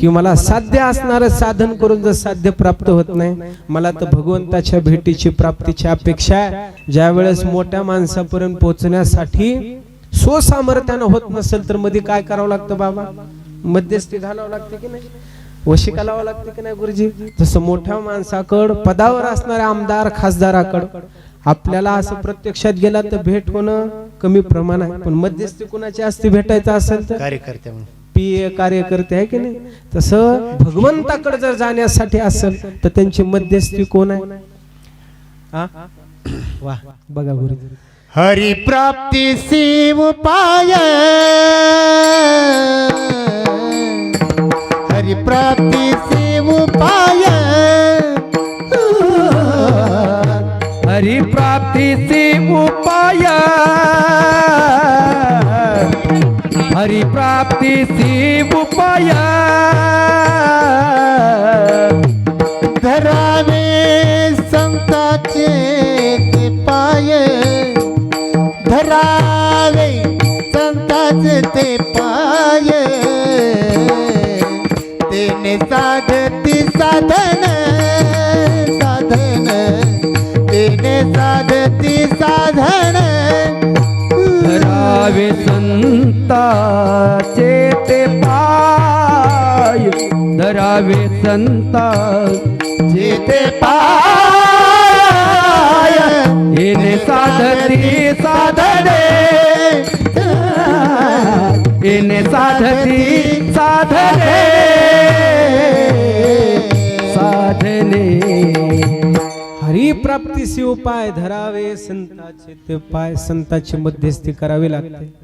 की मला साध्य असणारं साधन करून जर साध्य प्राप्त होत नाही मला तर भगवंताच्या भेटीची प्राप्तीची अपेक्षा आहे. ज्या वेळेस मोठ्या माणसापर्यंत पोहोचण्यासाठी स्वसामर्थ्यानं होत नसेल तर मध्ये काय करावं लागतं बाबा? मध्यस्थी घालावं लागते की नाही? वशिका लावावं लागते की नाही गुरुजी? जसं मोठ्या माणसाकड पदावर असणाऱ्या आमदार खासदाराकड आपल्याला असं प्रत्यक्षात गेला तर भेट होणं कमी प्रमाण आहे. पण मध्यस्थी कुणाची असते भेटायचं असेल तर? कार्यकर्ते पीए कार्यकर्ते आहे की नाही? तसं भगवंताकडे जर जाण्यासाठी असेल तर त्यांची मध्यस्थी कोण आहे? हा? वा बघा गुरुजी हरिप्राप्ती शिव पाय. हरिप्राप्ती शिव पाय. हरी प्राप्तीचे उपाय हरी प्राप्तीचे उपाय। धरावे संताचे ते पाय धरावे संताचे ते पाय। तेने साधती साधन साधन। संताचे ते पाय धरावे संता जेते पाय येणे साधती साधने. येणे साधती साधने. साधने. हरिप्राप्तीसी उपाय धरावे संताचे ते पाय संताची मध्यस्थी करावी लागते.